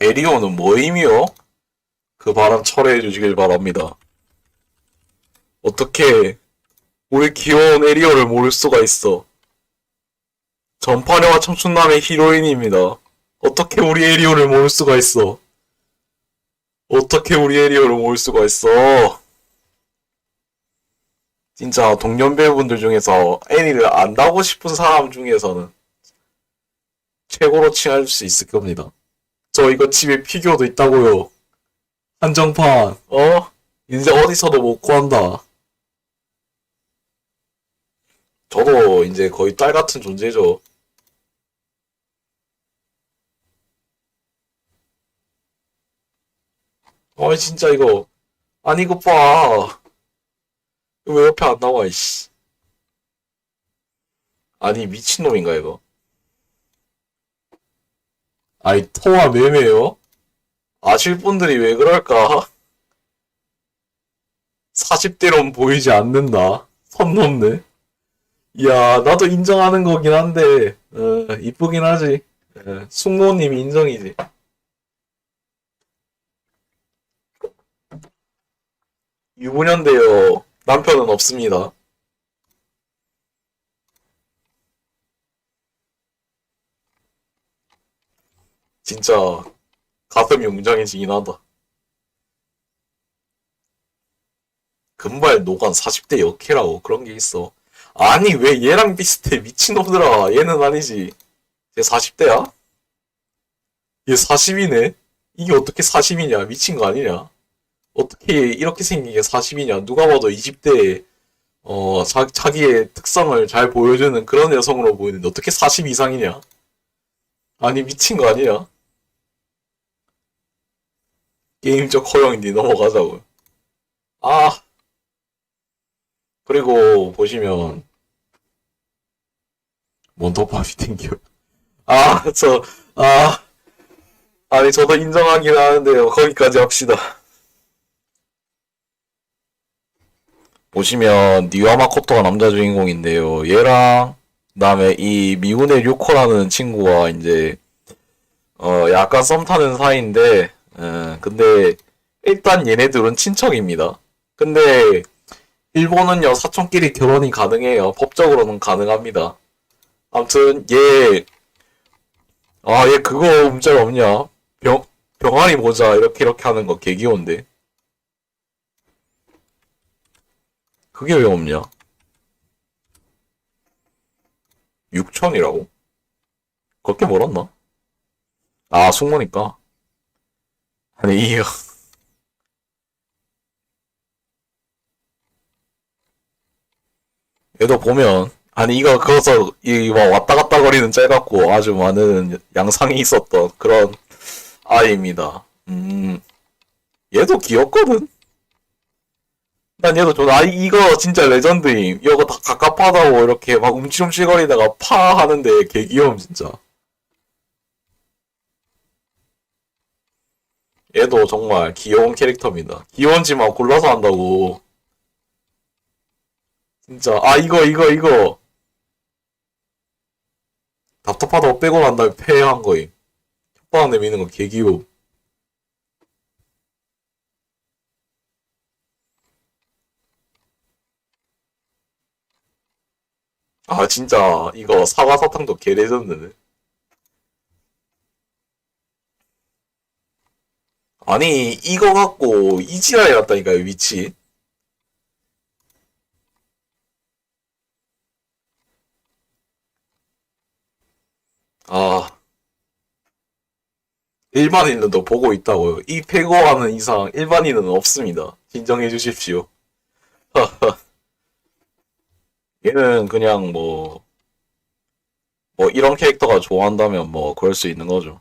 에리오는 뭐임이요? 그 바람 철회해 주시길 바랍니다. 어떻게 우리 귀여운 에리오를 모를 수가 있어? 전파녀와 청춘남의 히로인입니다. 어떻게 우리 에리오를 모를 수가 있어? 어떻게 우리 에리오를 모를 수가 있어? 진짜 동년 배우분들 중에서 애니를 안다고 싶은 사람 중에서는 최고로 칭할 수 있을 겁니다. 저 이거 집에 피규어도 있다고요. 한정판, 어? 이제 어디서도 못 구한다. 저도 이제 거의 딸 같은 존재죠. 어, 진짜 이거. 아니, 이거 봐. 왜 옆에 안 나와, 이씨. 아니, 미친놈인가, 이거? 아이, 토와 매매요? 아실 분들이 왜 그럴까? 40대로는 보이지 않는다. 선 넘네. 이야, 나도 인정하는 거긴 한데, 어, 이쁘긴 하지. 어, 숙모님이 인정이지. 유부녀인데요. 남편은 없습니다. 진짜 가슴이 웅장해지긴 하다. 금발 노관 40대 역해라고 그런 게 있어. 아니 왜 얘랑 비슷해 미친놈들아 얘는 아니지. 얘 40대야? 얘 40이네? 이게 어떻게 40이냐 미친 거 아니냐? 어떻게 이렇게 생긴 게 40이냐 누가 봐도 20대에 어 자, 자기의 특성을 잘 보여주는 그런 여성으로 보이는데 어떻게 40 이상이냐? 아니 미친 거 아니야? 게임적 허용인데 넘어가자고. 아. 그리고 보시면 몬토팝이 땡겨. 아, 저, 아. 아니, 저도 인정하긴 하는데요. 거기까지 합시다. 보시면 니와 마코토가 남자 주인공인데요. 얘랑 그 다음에 이 미운의 류코라는 친구가 이제 어 약간 썸 타는 사이인데 어, 근데 일단 얘네들은 친척입니다. 근데 일본은요 사촌끼리 결혼이 가능해요. 법적으로는 가능합니다. 아무튼 얘 아, 얘 그거 문제가 없냐? 병 병아리 모자 이렇게 이렇게 하는 거 개귀여운데. 그게 왜 없냐? 6천이라고? 그렇게 멀었나? 아, 숙모니까. 아니, 이거. 얘도 보면, 아니, 이거, 그거서, 이, 막 왔다 갔다 거리는 짤 같고 아주 많은 양상이 있었던 그런 아이입니다. 음, 얘도 귀엽거든? 난 얘도 좋아. 아, 이거 진짜 레전드임. 이거 다 갑갑하다고 이렇게 막 움찔움찔거리다가 파 하는데 개 귀여움, 진짜. 얘도 정말 귀여운 캐릭터입니다. 귀여운지만 골라서 한다고. 진짜. 아, 이거, 이거, 이거. 답답하다고 빼고 난 다음에 패한 거임. 혓바닥 내미는 거 개 귀여움. 아, 진짜, 이거 사과 사탕도 개 레전드네. 아니, 이거 갖고 이지랄 해놨다니까요, 위치. 아, 일반인들도 보고 있다고요. 이 패거하는 이상 일반인은 없습니다. 진정해 주십시오. 얘는 그냥 뭐, 뭐 이런 캐릭터가 좋아한다면 뭐 그럴 수 있는 거죠.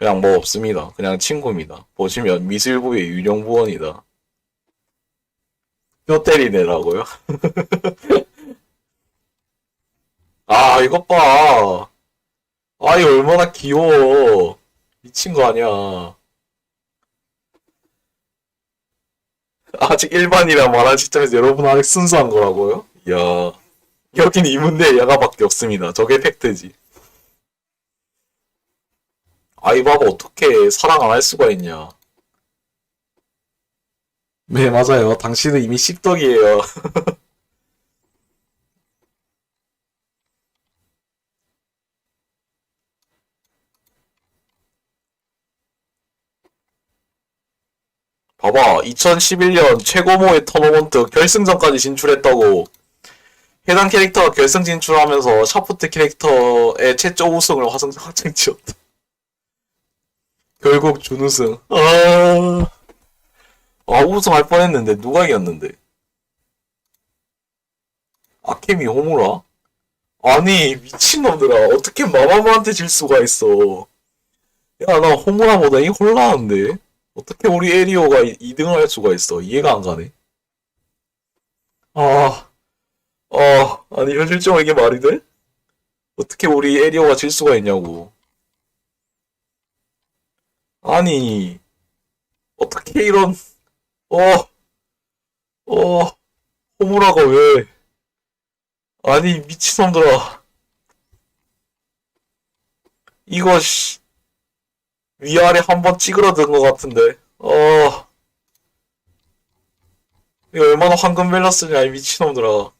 그냥 뭐 없습니다. 그냥 친구입니다. 보시면 미술부의 윤영부원이다. 뼈 때리네라고요? 아, 이것 봐. 아이, 얼마나 귀여워. 미친 거 아니야. 아직 일반이라 말한 시점에서 여러분 아직 순수한 거라고요? 이야. 여긴 이문대 야가밖에 없습니다. 저게 팩트지. 아이바바 어떻게 사랑 안 할 수가 있냐. 네, 맞아요. 당신은 이미 씹덕이에요. 봐봐, 2011년 최고모의 토너먼트 결승전까지 진출했다고. 해당 캐릭터가 결승 진출하면서 샤프트 캐릭터의 최초 우승을 화성 확정 지었다. 결국 준우승. 아, 아 우승할 뻔했는데 누가 이겼는데? 아케미 호무라? 아니 미친놈들아 어떻게 마마무한테 질 수가 있어? 야 나 호무라보다 이 홀라는데 어떻게 우리 에리오가 2등을 할 수가 있어? 이해가 안 가네. 아. 아, 아니, 현실적으로 이게 말이 돼? 어떻게 우리 에리어가 질 수가 있냐고. 아니, 어떻게 이런, 어, 어, 호무라가 왜, 아니, 미친놈들아. 이거, 씨, 위아래 한번 찌그러든 것 같은데, 어, 이거 얼마나 황금 밸런스냐, 이 미친놈들아.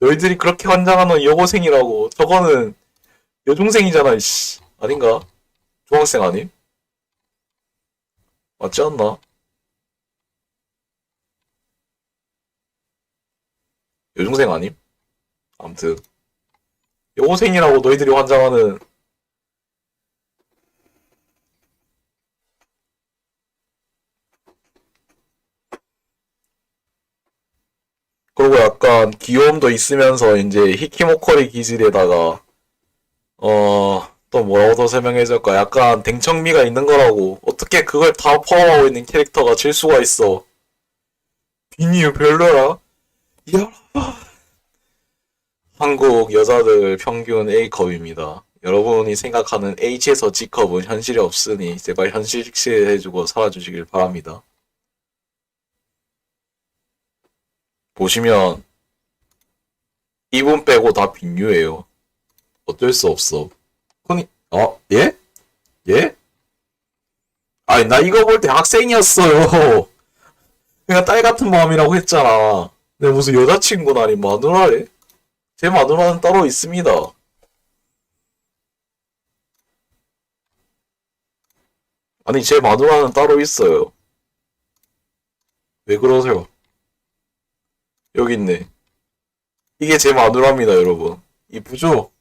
너희들이 그렇게 환장하는 여고생이라고. 저거는 여중생이잖아, 이씨. 아닌가? 중학생 아님? 맞지 않나? 여중생 아님? 암튼. 여고생이라고 너희들이 환장하는. 그리고 약간 귀여움도 있으면서 이제 히키모코리 기질에다가 어 또 뭐라고 더 설명해줄까 약간 댕청미가 있는 거라고. 어떻게 그걸 다 포함하고 있는 캐릭터가 질 수가 있어? 비니유 별로야? 여러분 한국 여자들 평균 A컵입니다. 여러분이 생각하는 H에서 G컵은 현실이 없으니 제발 현실식해주고 살아주시길 바랍니다. 보시면 이분 빼고 다 빈유예요. 어쩔 수 없어. 흔히 어 예? 예? 아니 나 이거 볼 때 학생이었어요. 그냥 딸 같은 마음이라고 했잖아. 내 무슨 여자친구나니 마누라래? 제 마누라는 따로 있습니다. 아니 제 마누라는 따로 있어요. 왜 그러세요? 여기 있네. 이게 제 마누라입니다, 여러분. 이쁘죠?